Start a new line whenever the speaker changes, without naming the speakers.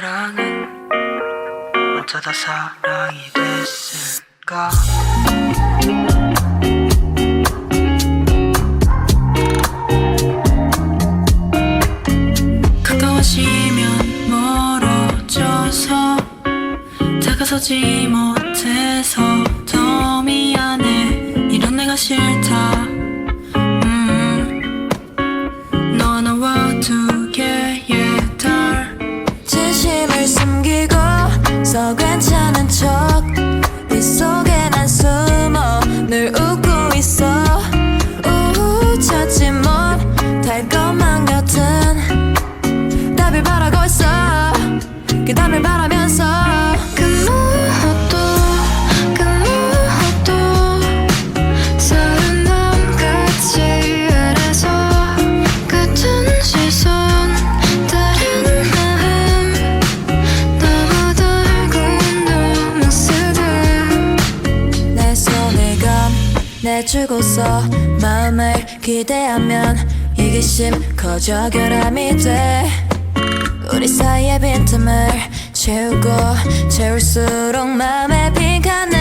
사랑은 어쩌다 사랑이 됐을까? 가까워지면 멀어져서 다가서지 못해서 더 미안해 이런 내가 싫다. 음, 너와 나와 두 개의 달
숨기고 서 괜찮은 척 건네주고서 마음을 기대하면 이기심 커져 결함이 돼. 우리 사이의 빈틈을 채우고 채울수록 마음의 빈칸은